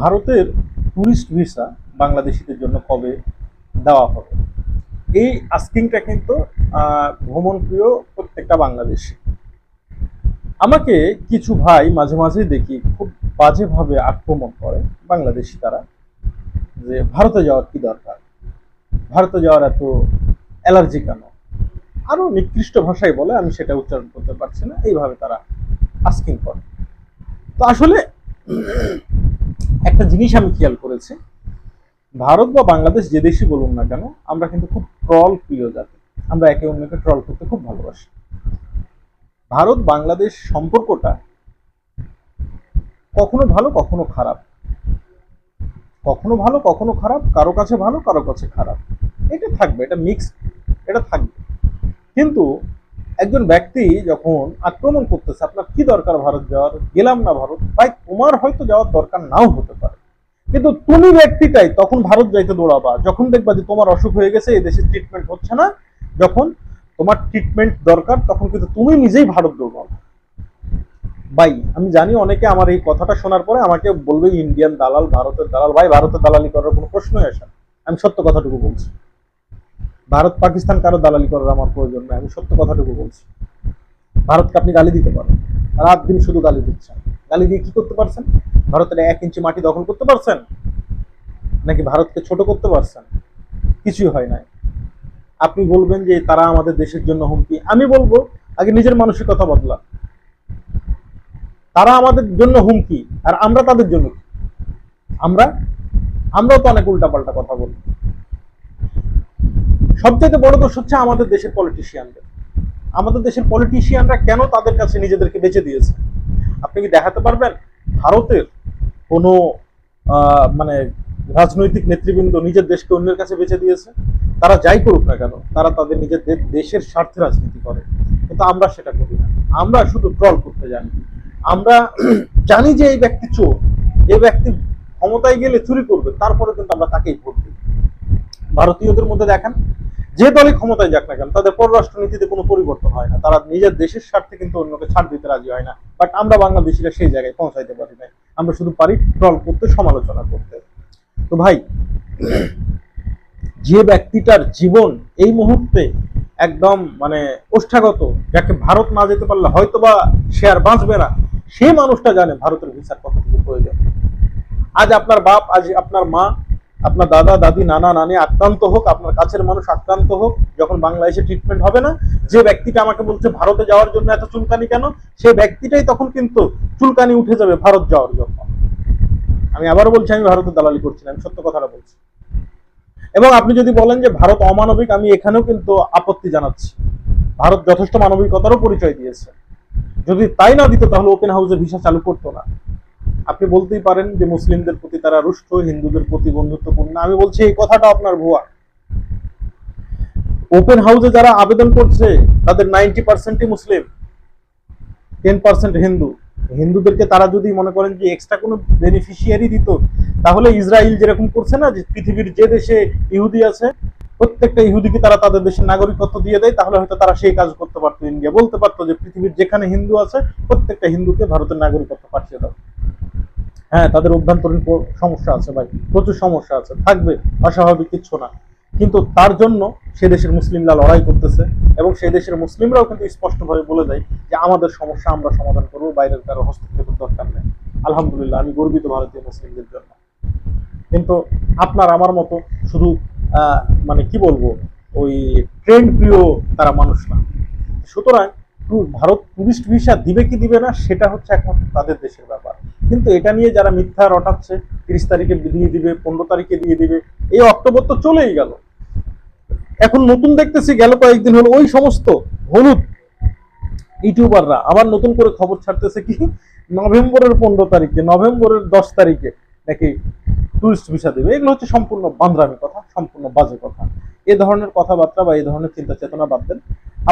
ভারতের tourist visa বাংলাদেশিদের জন্য কবে দেওয়া হবে? এই আস্কিংটা কিন্তু ভ্রমণপ্রিয় প্রত্যেকটা বাংলাদেশি। আমাকে কিছু ভাই মাঝে মাঝে দেখি খুব বাজেভাবে আক্রমণ করে বাংলাদেশি তারা, যে ভারতে যাওয়ার কি দরকার? ভারতে যাওয়ার এত অ্যালার্জি কেন? আরও নিকৃষ্ট ভাষায় বলে, আমি সেটা উচ্চারণ করতে পারছি না। এইভাবে তারা আস্কিং করে। তো আসলে একটা জিনিস আমি খেয়াল করেছি, ভারত বা বাংলাদেশ যে দেশই বলুন না কেন, আমরা কিন্তু খুব ট্রল প্রিয় জাতি। আমরা একে অন্যকে ট্রল করতে খুব ভালোবাসি। ভারত, বাংলাদেশ সম্পর্কটা কখনো ভালো, কখনো খারাপ। কখনো ভালো, কখনো খারাপ, কারও কাছে ভালো, কারও কাছে খারাপ। এটা থাকবে, এটা মিক্স এটা থাকবে। কিন্তু একজন ব্যক্তি যখন আক্রমণ করতেছে, আপনার কি দরকার ভারত যাওয়ার? গেলাম না ভারত। ভাই, তোমার হয়তো যাওয়ার দরকার নাও হতে পারে। কিন্তু তুমি ব্যক্তিটাই তখন ভারত যাইতে দৌড়াবা। যখন দেখবা যে তোমার অসুখ হয়ে গেছে, এই দেশে ট্রিটমেন্ট হচ্ছে না, যখন তোমার ট্রিটমেন্ট দরকার, তখন কিন্তু তুমি নিজেই ভারত দৌড়াবা ভাই, আমি জানি অনেকে আমার এই কথাটা শোনার পরে আমাকে বলবে, ইন্ডিয়ান দালাল, ভারতের দালাল। ভাই, ভারতের দালালি করার কোনো প্রশ্নই আসে আমি সত্য কথাটুকু বলছি। ভারত পাকিস্তান কারও দালালি করার আমার প্রয়োজন নেই, আমি সত্য কথাটুকু বলছি। ভারতকে আপনি গালি দিতে পারেন। রাত দিন শুধু গালি দিচ্ছেন। গালি দিয়ে কি করতে পারছেন? ভারতের এক ইঞ্চি মাটি দখল করতে পারছেন? নাকি ভারতকে ছোট করতে পারছেন? কিছুই হয় নাই। আপনি বলবেন যে তারা আমাদের দেশের জন্য হুমকি। আমি বলব, আগে নিজের মানুষের কথা বদলা তারা আমাদের জন্য হুমকি, আর আমরা তাদের জন্য? আমরা, আমরাও তো অনেক উল্টাপাল্টা কথা বলি। সবচেয়ে বড় দোষ হচ্ছে আমাদের দেশের পলিটিশিয়ানদের আমাদের দেশের পলিটিশিয়ানরা কেন তাদের কাছে নিজেদেরকে বেঁচে দিয়েছে? আপনি কি দেখাতে পারবেন? ভারতের কোনো মানে রাজনৈতিক নেতৃবৃন্দ নিজের দেশকে অন্যের কাছে বেঁচে দিয়েছে? তারা যাই করুক না কেন, তারা তাদের নিজের দেশের স্বার্থে রাজনীতি করে। কিন্তু আমরা সেটা করি না। আমরা শুধু ট্রল করতে জানি। আমরা জানি যে এই ব্যক্তি চোর। এই ব্যক্তি ক্ষমতায় গেলে চুরি করবে, তারপরে কিন্তু আমরা তাকেই ভোট দিই। ভারতীয়দের মধ্যে দেখেন যে দলই ক্ষমতায় যাক না কেন, তাদের পররাষ্ট্র নীতিতে কোনো পরিবর্তন হয় না। তারা নিজের দেশের স্বার্থে কিন্তু অন্যকে ছাড় দিতে রাজি হয় না। বাট আমরা বাংলাদেশিরা সেই জায়গায় পৌঁছাইতে পারি না আমরা শুধু পারি ট্রল করতে, সমালোচনা করতে। তো ভাই, যে ব্যক্তিটার জীবন এই মুহূর্তে একদম মানে ওষ্ঠাগত, যাকে ভারত না যেতে পারলে হয়তোবা সে আর বাঁচবে না, সে মানুষটা জানে ভারতের ভিসার কতটুকু প্রয়োজন। আজ আপনার বাপ, আজ আপনার মা আপনার দাদা, দাদি, নানা, নানি আক্রান্ত হোক, আপনার কাছের মানুষ আক্রান্ত হোক, যখন বাংলাদেশে ট্রিটমেন্ট হবে না, যে ব্যক্তিটা আমাকে বলছে ভারতে যাওয়ার জন্য এত চুলকানি কেন সেই ব্যক্তিটাই তখন কিন্তু চুলকানি উঠে যাবে ভারত যাওয়ার জন্য। আমি আবারও বলছি, আমি ভারতের দালালি করছি না, আমি সত্য কথাটা বলছি। এবং আপনি যদি বলেন যে ভারত অমানবিক, আমি এখানেও কিন্তু আপত্তি জানাচ্ছি। ভারত যথেষ্ট মানবিকতারও পরিচয় দিয়েছে। যদি তাই না দিত, তাহলে ওপেন হাউসে ভিসা চালু করতো না। আপনি বলতেই পারেন যে মুসলিমদের প্রতি তারা রুষ্ট, হিন্দুদের প্রতি বন্ধুত্বপূর্ণ। আমি বলছি, এই কথাটা আপনার ভুয়া। ওপেন হাউসে যারা আবেদন করছে, তাদের নাইনটি পার্সেন্টই মুসলিম টেন পার্সেন্ট হিন্দু। হিন্দুদেরকে তারা যদি মনে করেন যে এক্সট্রা কোনো বেনিফিশিয়ারি দিত, তাহলে ইসরায়েল যেরকম করছে না, যে পৃথিবীর যে দেশে ইহুদি আছে, প্রত্যেকটা ইহুদিকে তারা তাদের দেশের নাগরিকত্ব দিয়ে দেয়, তাহলে হয়তো তারা সেই কাজ করতে পারতো ইন্ডিয়া। বলতে পারতো যে পৃথিবীর যেখানে হিন্দু আছে, প্রত্যেকটা হিন্দুকে ভারতের নাগরিকত্ব পাঠিয়ে দাও। হ্যাঁ তাদের অভ্যন্তরীণ সমস্যা আছে ভাই, প্রচুর সমস্যা আছে, থাকবে, অস্বাভাবিক, কিচ্ছু না। কিন্তু তার জন্য সে দেশের মুসলিমরা লড়াই করতেছে এবং সেই দেশের মুসলিমরাও কিন্তু স্পষ্টভাবে বলে দেয় যে আমাদের সমস্যা আমরা সমাধান করব, বাইরের কারও হস্তক্ষেপের দরকার নেই। আলহামদুলিল্লাহ, আমি গর্বিত ভারতীয় মুসলিমদের জন্য। কিন্তু আপনার আমার মতো শুধু মানে কি বলব, ওই ট্রেন্ড প্রিয় তারা মানুষ না। সুতরাং ভারত টুরিস্ট ভিসা দিবে কি দিবে না, সেটা হচ্ছে একমাত্র তাদের দেশের ব্যাপার। কিন্তু এটা নিয়ে যারা মিথ্যা রটাচ্ছে, তিরিশ তারিখে দিয়ে দিবে, পনেরো তারিখে দিয়ে দিবে, এই অক্টোবর তো চলেই গেল। এখন নতুন দেখতেছি গেল কয়েকদিন হলো, ওই সমস্ত হলুদ ইউটিউবাররা আবার নতুন করে খবর ছাড়তেছে কি, নভেম্বরের পনেরো তারিখে, নভেম্বরের দশ তারিখে নাকি টুরিস্ট ভিসা দেবে। এগুলো হচ্ছে সম্পূর্ণ বান্ধরামি কথা, সম্পূর্ণ বাজে কথা। এ ধরনের কথাবার্তা বা এই ধরনের চিন্তা চেতনা বাদ দেন।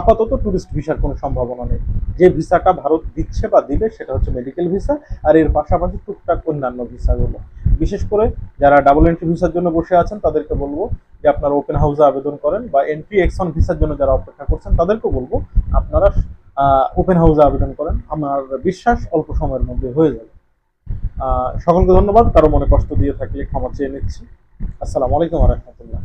আপাতত টুরিস্ট ভিসার কোনো সম্ভাবনা নেই। যে ভিসাটা ভারত দিচ্ছে বা দিবে, সেটা হচ্ছে মেডিকেল ভিসা আর এর পাশাপাশি টুকটাক অন্যান্য ভিসাগুলো বিশেষ করে যারা ডাবল এন্ট্রি ভিসার জন্য বসে আছেন, তাদেরকে বলব যে আপনারা ওপেন হাউসে আবেদন করেন বা এন্ট্রি এক্সন ভিসার জন্য যারা অপেক্ষা করছেন তাদেরকে বলব আপনারা ওপেন হাউসে আবেদন করেন। আমার বিশ্বাস অল্প সময়ের মধ্যে হয়ে যাবে। সকলকে ধন্যবাদ। কারও মনে কষ্ট দিয়ে থাকলে ক্ষমা চেয়ে নিচ্ছি। আসসালামু আলাইকুম রহমতুল্লাহ।